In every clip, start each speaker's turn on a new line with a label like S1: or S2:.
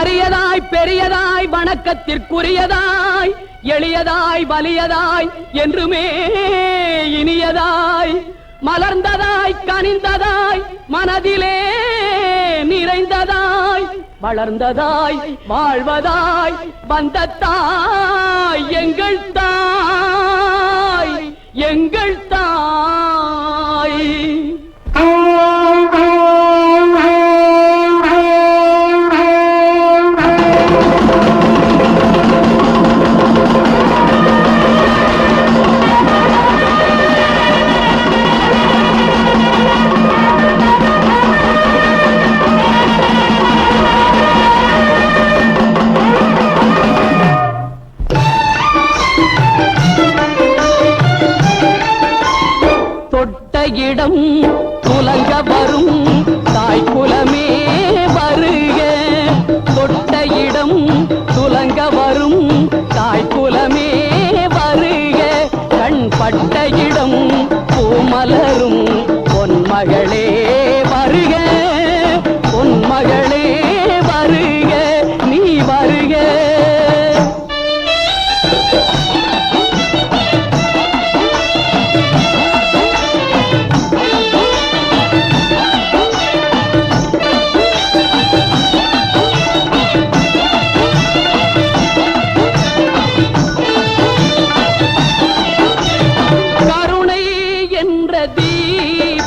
S1: அரியதாய் பெரியதாய் வணக்கத்திற்குரியதாய் எளியதாய் வலியதாய் என்றுமே இனியதாய். மலர்ந்ததாய் கனிந்ததாய் மனதிலே நிறைந்ததாய். வளர்ந்ததாய் வாழ்வதாய் வந்தத்தாய் தொட்ட இடம் துலங்க வரும். தாய் குலமே வருக. தொட்ட இடம் துலங்க வரும். தாய் குலமே வருக. கண் பட்ட இடம் பூமலரும் பொன்மகள்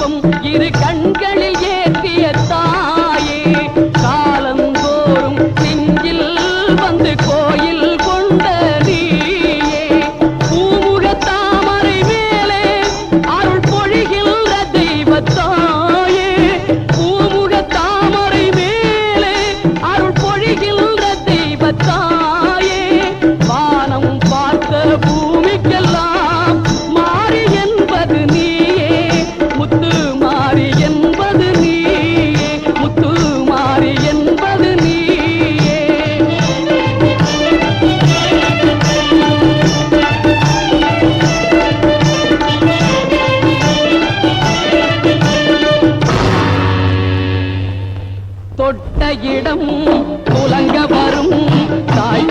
S1: தீபம் இரு கண்களில் ஏற்றிய தாயே காலந்தோறும் நெஞ்சில் இடம் புலங்க வரும் தாய்